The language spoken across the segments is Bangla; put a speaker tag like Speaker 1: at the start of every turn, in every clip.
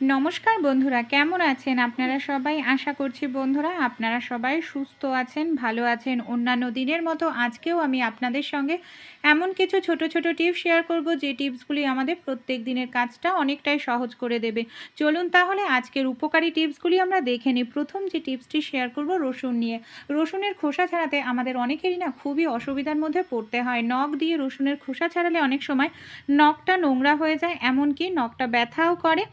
Speaker 1: নমস্কার বন্ধুরা, কেমন আছেন আপনারা সবাই? আশা করছি বন্ধুরা আপনারা সবাই সুস্থ আছেন, ভালো আছেন। অন্যান্য দিনের মতো আজকেও আমি আপনাদের সঙ্গে এমন কিছু ছোট ছোট টিপস শেয়ার করব, যে টিপসগুলি আমাদের প্রত্যেক দিনের কাজটা অনেকটাই সহজ করে দেবে। চলুন তাহলে আজকের উপকারী টিপসগুলি আমরা দেখে নিই। প্রথম যে টিপসটি শেয়ার করব রসুন নিয়ে। রসুনের খোসা ছাড়াতে আমাদের অনেকেরই না খুবই অসুবিধার মধ্যে পড়তে হয়। নখ দিয়ে রসুনের খোসা ছাড়ালে অনেক সময় নখটা নোংরা হয়ে যায়, এমনকি নখটা ব্যথাও করে।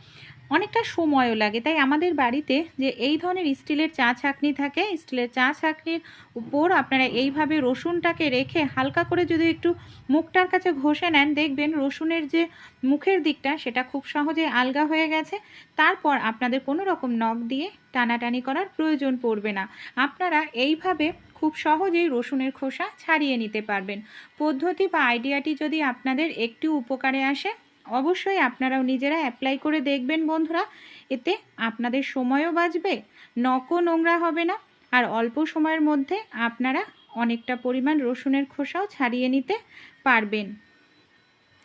Speaker 1: অনেকটা সময়ও লাগে। তাই আমাদের বাড়িতে যে এই ধরনের স্টিলের চা ছাঁকনি থাকে, স্টিলের চা ছাঁকনির উপর আপনারা এইভাবে রসুনটাকে রেখে হালকা করে যদি একটু মুখটার কাছে ঘষে নেন, দেখবেন রসুনের যে মুখের দিকটা সেটা খুব সহজে আলগা হয়ে গেছে। তারপর আপনাদের কোনো রকম নখ দিয়ে টানাটানি করার প্রয়োজন পড়বে না। আপনারা এইভাবে খুব সহজেই রসুনের খোসা ছাড়িয়ে নিতে পারবেন। পদ্ধতি বা আইডিয়াটি যদি আপনাদের একটু উপকারে আসে অবশ্যই আপনারাও নিজেরা অ্যাপ্লাই করে দেখবেন বন্ধুরা। এতে আপনাদের সময়ও বাঁচবে, নখও নোংরা হবে না। আর অল্প সময়ের মধ্যে আপনারা অনেকটা পরিমাণ রসুনের খোসাও ছাড়িয়ে নিতে পারবেন।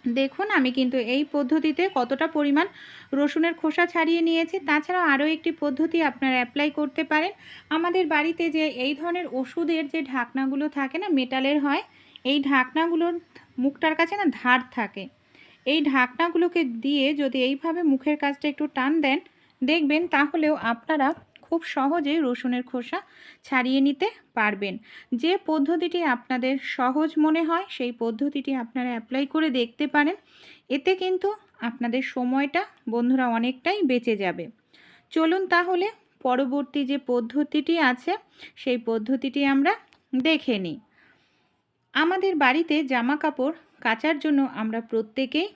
Speaker 1: দেখুন, আমি কিন্তু এই পদ্ধতিতে কতটা পরিমাণ রসুনের খোসা ছাড়িয়ে নিয়েছি। তাছাড়াও আরও একটি পদ্ধতি আপনারা অ্যাপ্লাই করতে পারেন। আমাদের বাড়িতে যে এই ধরনের ওষুধের যে ঢাকনাগুলো থাকে না মেটালের হয়, এই ঢাকনাগুলোর মুখটার কাছে না ধার থাকে। এই ঢাকনাগুলোকে দিয়ে যদি এইভাবে মুখের কাজটা একটু টান দেন, দেখবেন তাহলেও আপনারা খুব সহজেই রসুনের খোসা ছাড়িয়ে নিতে পারবেন। যে পদ্ধতিটি আপনাদের সহজ মনে হয়, সেই পদ্ধতিটি আপনারা অ্যাপ্লাই করে দেখতে পারেন। এতে কিন্তু আপনাদের সময়টা, বন্ধুরা, অনেকটাই বেঁচে যাবে। চলুন তাহলে পরবর্তী যে পদ্ধতিটি আছে, সেই পদ্ধতিটি আমরা দেখে নিই। আমাদের বাড়িতে জামা কাপড় কাচার জন্য আমরা প্রত্যেকেই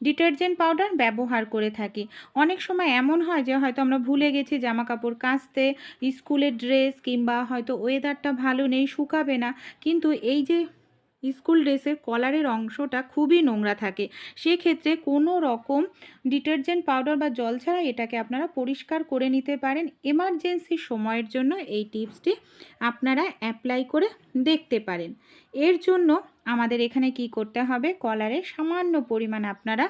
Speaker 1: ডিটারজেন্ট পাউডার ব্যবহার করে থাকি। অনেক সময় এমন হয় যে হয়তো আমরা ভুলে গেছি জামা কাপড় কাচতে, স্কুলের ড্রেস কিংবা হয়তো ওয়েদারটা ভালো নেই, শুকাবে না। কিন্তু এই যে স্কুল ড্রেসের কলারের অংশটা খুবই নোংরা থাকে। সেক্ষেত্রে কোনো রকম ডিটারজেন্ট পাউডার বা জল ছাড়া এটাকে আপনারা পরিষ্কার করে নিতে পারেন। এমার্জেন্সি সময়ের জন্য এই টিপসটি আপনারা অ্যাপ্লাই করে দেখতে পারেন। এর জন্য আমাদের এখানে কি করতে হবে? কলারে সামান্য পরিমাণ আপনারা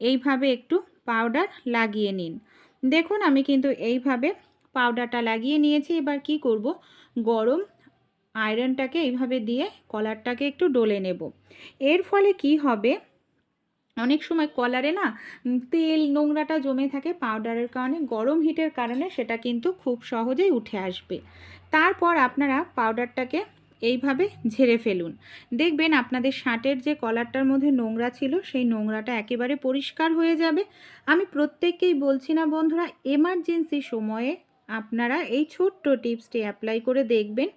Speaker 1: এইভাবে একটু পাউডার লাগিয়ে নিন। দেখুন আমি কিন্তু এইভাবে পাউডারটা লাগিয়ে নিয়েছি। এবার কি করব? গরম আয়রনটাকে এইভাবে দিয়ে কলারটাকে একটু ডলে নেব। এর ফলে কি হবে? অনেক সময় কলারে না তেল, নোংরাটা জমে থাকে পাউডারের কারণে, গরম হিটের কারণে সেটা কিন্তু খুব সহজেই উঠে আসবে। তারপর আপনারা পাউডারটাকে এইভাবে ঝেড়ে ফেলুন। দেখবেন আপনাদের শার্টের যে কলারটার মধ্যে নোংরা ছিল, সেই নোংরাটা একেবারে পরিষ্কার হয়ে যাবে। আমি প্রত্যেককেই বলছি না, বন্ধুরা এমার্জেন্সি সময়ে আপনারা এই ছোট্ট টিপসটি অ্যাপ্লাই করে দেখবেন,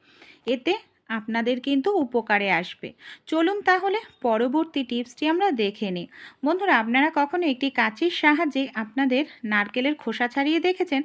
Speaker 1: এতে আপনাদের কিন্তু উপকারে আসবে। চলুন তাহলে পরবর্তী টিপসটি আমরা দেখে নিই। বন্ধুরা, আপনারা কখনো একটি কাঁচির সাহায্যে আপনাদের নারকেলের খোসা ছাড়িয়ে দেখেছেন?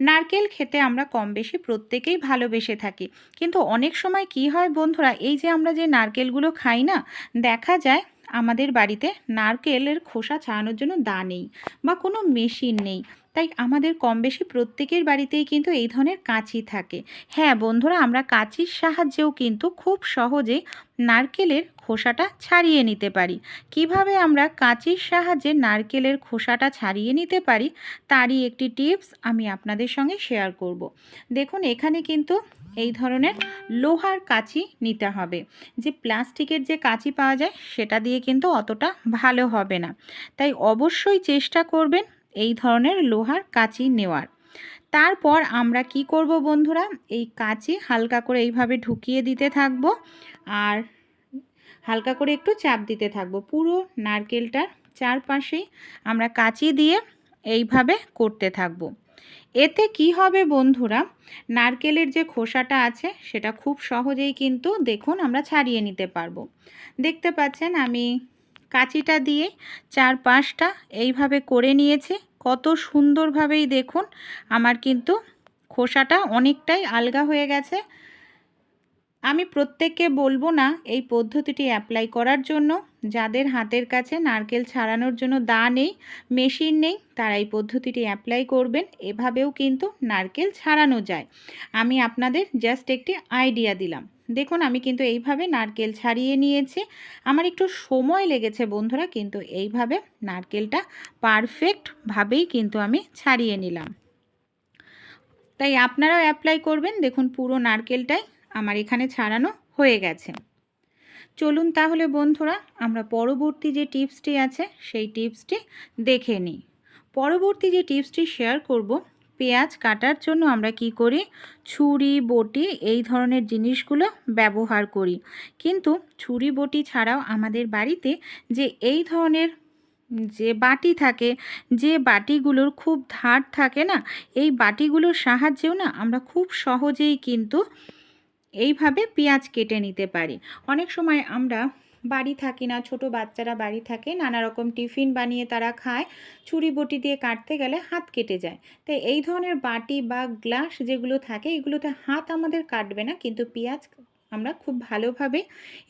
Speaker 1: নারকেল খেতে আমরা কম বেশি প্রত্যেকেই ভালোবেসে থাকি। কিন্তু অনেক সময় কি হয় বন্ধুরা, এই যে আমরা যে নারকেলগুলো খাই না, দেখা যায় আমাদের বাড়িতে নারকেলের খোসা ছাড়ানোর জন্য দা নেই বা কোনো মেশিন নেই। তাই আমাদের কম বেশি প্রত্যেকের বাড়িতেই কিন্তু এই ধরনের কাঁচি থাকে। হ্যাঁ বন্ধুরা, আমরা কাঁচির সাহায্যেও কিন্তু খুব সহজে নারকেলের খোসাটা ছাড়িয়ে নিতে পারি। কীভাবে আমরা কাঁচির সাহায্যে নারকেলের খোসাটা ছাড়িয়ে নিতে পারি, তারই একটি টিপস আমি আপনাদের সঙ্গে শেয়ার করব। দেখুন, এখানে কিন্তু এই ধরনের লোহার কাঁচি নিতে হবে। যে প্লাস্টিকের যে কাঁচি পাওয়া যায়, সেটা দিয়ে কিন্তু অতটা ভালো হবে না। তাই অবশ্যই চেষ্টা করবেন এই ধরনের লোহার কাঁচি নেওয়ার। তারপর আমরা কি করব বন্ধুরা? এই কাঁচি হালকা করে এইভাবে ঢুকিয়ে দিতে থাকব আর হালকা করে একটু চাপ দিতে থাকব। পুরো নারকেলটার চারপাশেই আমরা কাঁচি দিয়ে এইভাবে করতে থাকব। এতে কি হবে বন্ধুরা? নারকেলের যে খোসাটা আছে সেটা খুব সহজেই কিন্তু দেখুন আমরা ছাড়িয়ে নিতে পারব। দেখতে পাচ্ছেন আমি কাঁচিটা দিয়ে চার পাঁচটা এইভাবে করে নিয়েছি। কত সুন্দরভাবেই দেখুন। আমার কিন্তু খোসাটা অনেকটাই আলগা হয়ে গেছে। আমি প্রত্যেককে বলব না এই পদ্ধতিটি অ্যাপ্লাই করার জন্য। যাদের হাতের কাছে নারকেল ছাড়ানোর জন্য দা নেই, মেশিন নেই, তারা এই পদ্ধতিটি অ্যাপ্লাই করবেন। এভাবেও কিন্তু নারকেল ছাড়ানো যায়। আমি আপনাদের জাস্ট একটি আইডিয়া দিলাম। দেখুন, আমি কিন্তু এইভাবে নারকেল ছাড়িয়ে নিয়েছি। আমার একটু সময় লেগেছে বন্ধুরা, কিন্তু এইভাবে নারকেলটা পারফেক্টভাবেই কিন্তু আমি ছাড়িয়ে নিলাম। তাই আপনারাও অ্যাপ্লাই করবেন। দেখুন, পুরো নারকেলটাই আমার এখানে ছাড়ানো হয়ে গেছে। চলুন তাহলে বন্ধুরা, আমরা পরবর্তী যে টিপসটি আছে, সেই টিপসটি দেখে নিই। পরবর্তী যে টিপসটি শেয়ার করব পেঁয়াজ কাটার জন্য আমরা কি করি? ছুরি, বটি এই ধরনের জিনিসগুলো ব্যবহার করি। কিন্তু ছুরি, বটি ছাড়াও আমাদের বাড়িতে যে এই ধরনের যে বাটি থাকে, যে বাটিগুলোর খুব ধার থাকে না, এই বাটিগুলোর সাহায্যেও না আমরা খুব সহজেই কিন্তু এইভাবে পেঁয়াজ কেটে নিতে পারি। অনেক সময় আমরা বাড়ি থাকি না, ছোট বাচ্চারা বাড়ি থাকে, নানা রকম টিফিন বানিয়ে তারা খায়, ছুরি বটি দিয়ে কাটতে গেলে হাত কেটে যায়। তাই এই ধরনের বাটি বা গ্লাস যেগুলো থাকে, এগুলোতে হাত আমাদের কাটবে না, কিন্তু পেঁয়াজ আমরা খুব ভালোভাবে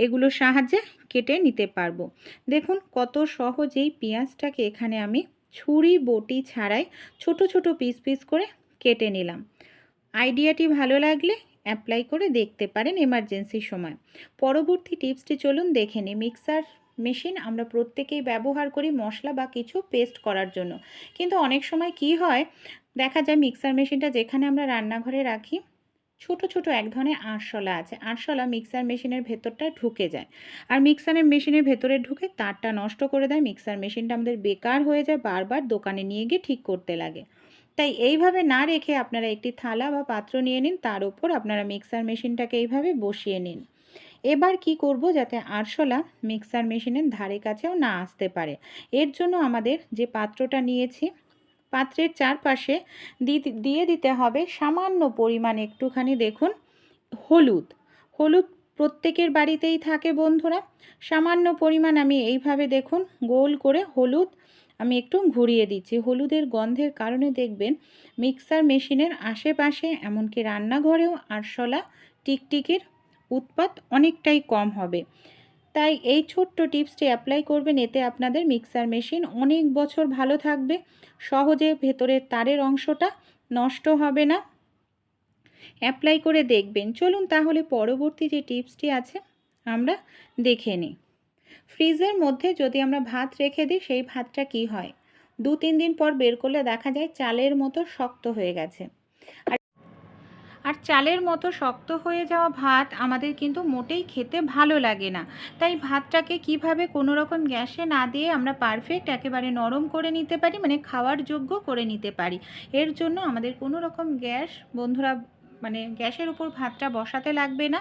Speaker 1: এগুলোর সাহায্যে কেটে নিতে পারব। দেখুন কত সহজেই পেঁয়াজটাকে এখানে আমি ছুরি বটি ছাড়াই ছোট ছোট পিস পিস করে কেটে নিলাম। আইডিয়াটি ভালো লাগলে অ্যাপ্লাই করে দেখতে পারেন এমার্জেন্সির সময়। পরবর্তী টিপসটি চলুন দেখে নিই। মিক্সার মেশিন আমরা প্রত্যেকেই ব্যবহার করি মশলা বা কিছু পেস্ট করার জন্য। কিন্তু অনেক সময় কি হয়, দেখা যায় মিক্সার মেশিনটা যেখানে আমরা রান্নাঘরে রাখি, ছোট ছোট এক ধরনের আরশলা আছে। আরশলা মিক্সার মেশিনের ভেতরটা ঢুকে যায়। আর মিক্সারের মেশিনের ভেতরে ঢুকে তারটা নষ্ট করে দেয়। মিক্সার মেশিনটা আমাদের বেকার হয়ে যায়, বারবার দোকানে নিয়ে গিয়ে ঠিক করতে লাগে। তাই এইভাবে না রেখে আপনারা একটি থালা বা পাত্র নিয়ে নিন, তার উপর আপনারা মিক্সার মেশিনটাকে এইভাবে বসিয়ে নিন। এবার কি করব যাতে আরশোলা মিক্সার মেশিনের ধারে কাছেও না আসতে পারে। এর জন্য আমাদের যে পাত্রটা নিয়েছি, পাত্রের চারপাশে দিয়ে দিতে হবে সামান্য পরিমাণ একটুখানি দেখুন, হলুদ। হলুদ প্রত্যেকের বাড়িতেই থাকে বন্ধুরা। সামান্য পরিমাণ আমি এইভাবে দেখুন, গোল করে হলুদ আমি একটু ঘুরিয়ে দিচ্ছি। হলুদের গন্ধের কারণে দেখবেন মিক্সার মেশিনের আশেপাশে এমনকি রান্নাঘরেও আরশোলা, টিকটিকির উৎপাত অনেকটাই কম হবে। তাই এই ছোট্ট টিপসটি অ্যাপ্লাই করবেন, এতে আপনাদের মিক্সার মেশিন অনেক বছর ভালো থাকবে। সহজে ভেতরের তারের অংশটা নষ্ট হবে না। অ্যাপ্লাই করে দেখবেন। চলুন তাহলে পরবর্তী যে টিপসটি আছে, আমরা দেখে নিই। ফ্রিজের মধ্যে যদি আমরা ভাত রেখে দিই, সেই ভাতটা কি হয়? দু তিন দিন পর বের করলে দেখা যায় চালের মতো শক্ত হয়ে গেছে। আর চালের মতো শক্ত হয়ে যাওয়া ভাত আমাদের কিন্তু মোটেই খেতে ভালো লাগে না। তাই ভাতটাকে কীভাবে কোনো রকম গ্যাসে না দিয়ে আমরা পারফেক্ট একেবারে নরম করে নিতে পারি মানে খাওয়ার যোগ্য করে নিতে পারি, এর জন্য আমাদের কোনো রকম গ্যাস বন্ধুরা মানে গ্যাসের উপর ভাতটা বসাতে লাগবে না।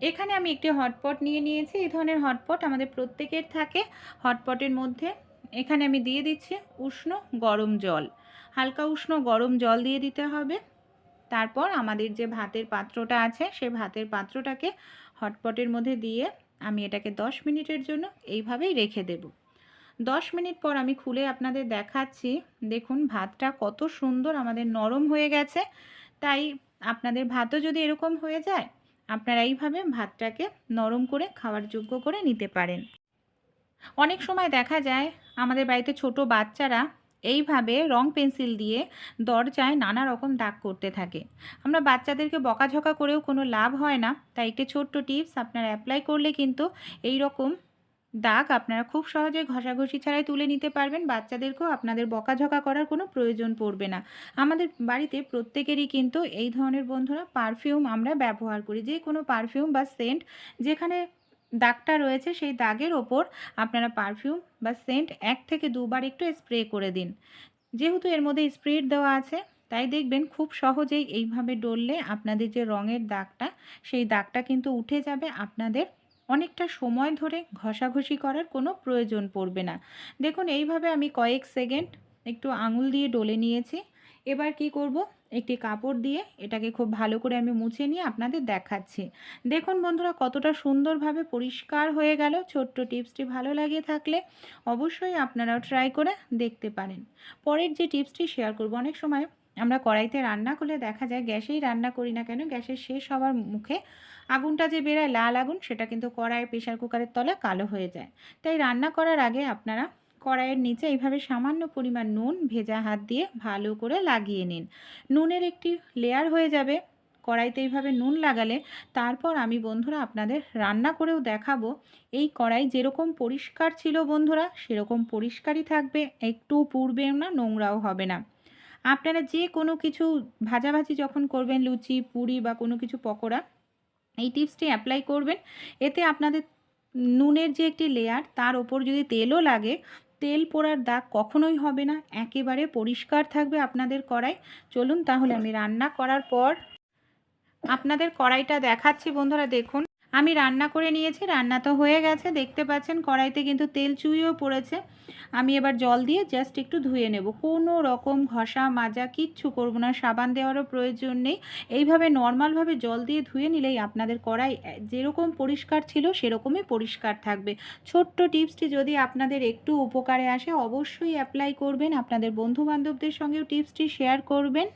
Speaker 1: এখানে আমি একটি হটপট নিয়ে নিয়েছি। এই ধরনের হটপট আমাদের প্রত্যেকের থাকে। হটপটের মধ্যে এখানে আমি দিয়ে দিচ্ছি উষ্ণ গরম জল। হালকা উষ্ণ গরম জল দিয়ে দিতে হবে। তারপর আমাদের যে ভাতের পাত্রটা আছে সে ভাতের পাত্রটাকে হটপটের মধ্যে দিয়ে আমি এটাকে দশ মিনিটের জন্য এইভাবেই রেখে দেব। দশ মিনিট পর আমি খুলে আপনাদের দেখাচ্ছি। দেখুন, ভাতটা কত সুন্দর আমাদের নরম হয়ে গেছে। তাই আপনাদের ভাতও যদি এরকম হয়ে যায় আপনারা এইভাবে ভাতটাকে নরম করে খাওয়ার যোগ্য করে নিতে পারেন। অনেক সময় দেখা যায়, আমাদের বাড়িতে ছোট বাচ্চারা এইভাবে রং পেন্সিল দিয়ে দরজায় নানা রকম দাগ করতে থাকে। আমরা বাচ্চাদেরকে বকাঝকা করেও কোনো লাভ হয় না, তাই একটি ছোট্ট টিপস আপনারা অ্যাপ্লাই করলে কিন্তু এই রকম দাগ আপনারা খুব সহজে ঘষাঘষি ছাড়াই তুলে নিতে পারবেন। বাচ্চাদেরকেও আপনাদের বকাঝকা করার কোনো প্রয়োজন পড়বে না। আমাদের বাড়িতে প্রত্যেকেরই কিন্তু এই ধরনের বন্ধুরা পারফিউম আমরা ব্যবহার করি। যে কোনো পারফিউম বা সেন্ট যেখানে দাগটা রয়েছে সেই দাগের ওপর আপনারা পারফিউম বা সেন্ট এক থেকে দুবার একটু স্প্রে করে দিন। যেহেতু এর মধ্যে স্প্রেড দেওয়া আছে, তাই দেখবেন খুব সহজেই এইভাবে ডললে আপনাদের যে রঙের দাগটা, সেই দাগটা কিন্তু উঠে যাবে আপনাদের অনেকটা সময় ধরে ঘষাঘষি করার কোনো প্রয়োজন পড়বে না। দেখুন, এইভাবে আমি কয়েক সেকেন্ড একটু আঙুল দিয়ে ডলে নিয়েছি। এবার কি করব? একটি কাপড় দিয়ে এটাকে খুব ভালো করে আমি মুছে নিয়ে আপনাদের দেখাচ্ছি। দেখুন বন্ধুরা, কতটা সুন্দরভাবে পরিষ্কার হয়ে গেল। ছোট্ট টিপসটি ভালো লাগে থাকলে অবশ্যই আপনারাও ট্রাই করে দেখতে পারেন। পরের যে টিপসটি শেয়ার করব, অনেক সময় আমরা কড়াইতে রান্না করলে দেখা যায় গ্যাসেই রান্না করি না কেন, গ্যাসের শেষ হওয়ার মুখে আগুনটা যে বেরায় লাল আগুন, সেটা কিন্তু কড়াইয়ের প্রেশার কুকারের তলা কালো হয়ে যায়। তাই রান্না করার আগে আপনারা কড়াইয়ের নিচে এইভাবে সামান্য পরিমাণ নুন ভেজা হাত দিয়ে ভালো করে লাগিয়ে নিন। নুনের একটি লেয়ার হয়ে যাবে। কড়াইতে এইভাবে নুন লাগালে তারপর আমি বন্ধুরা আপনাদের রান্না করেও দেখাবো। এই কড়াই যেরকম পরিষ্কার ছিল বন্ধুরা, সেরকম পরিষ্কারই থাকবে। একটু পূর্বেও না, নোংরাও হবে না। আপনারা যে কোনো কিছু ভাজাভাজি যখন করবেন, লুচি, পুরি বা কোনো কিছু পকোড়া এই টিপসটি অ্যাপ্লাই করবেন। এতে আপনাদের নুনের যে একটি লেয়ার তার ওপর যদি তেলও লাগে, তেল পোড়ার দাগ কখনোই হবে না। একেবারে পরিষ্কার থাকবে আপনাদের কড়াই। চলুন তাহলে আমি রান্না করার পর আপনাদের কড়াইটা দেখাচ্ছি বন্ধুরা, দেখুন। আমি রান্না করে নিয়েছি, রান্না তো হয়ে গেছে। দেখতে পাচ্ছেন কড়াইতে কিন্তু তেল চুইয়েও পড়েছে। আমি এবার জল দিয়ে জাস্ট একটু ধুয়ে নেব। কোনো রকম ঘষা মাজা কিচ্ছু করব না, সাবান দেওয়ারও প্রয়োজন নেই। এইভাবে নর্মালভাবে জল দিয়ে ধুয়ে নিলেই আপনাদের কড়াই যেরকম পরিষ্কার ছিল সেরকমই পরিষ্কার থাকবে। ছোট্ট টিপসটি যদি আপনাদের একটু উপকারে আসে, অবশ্যই অ্যাপ্লাই করবেন। আপনাদের বন্ধু বান্ধবদের সঙ্গেও টিপসটি শেয়ার করবেন।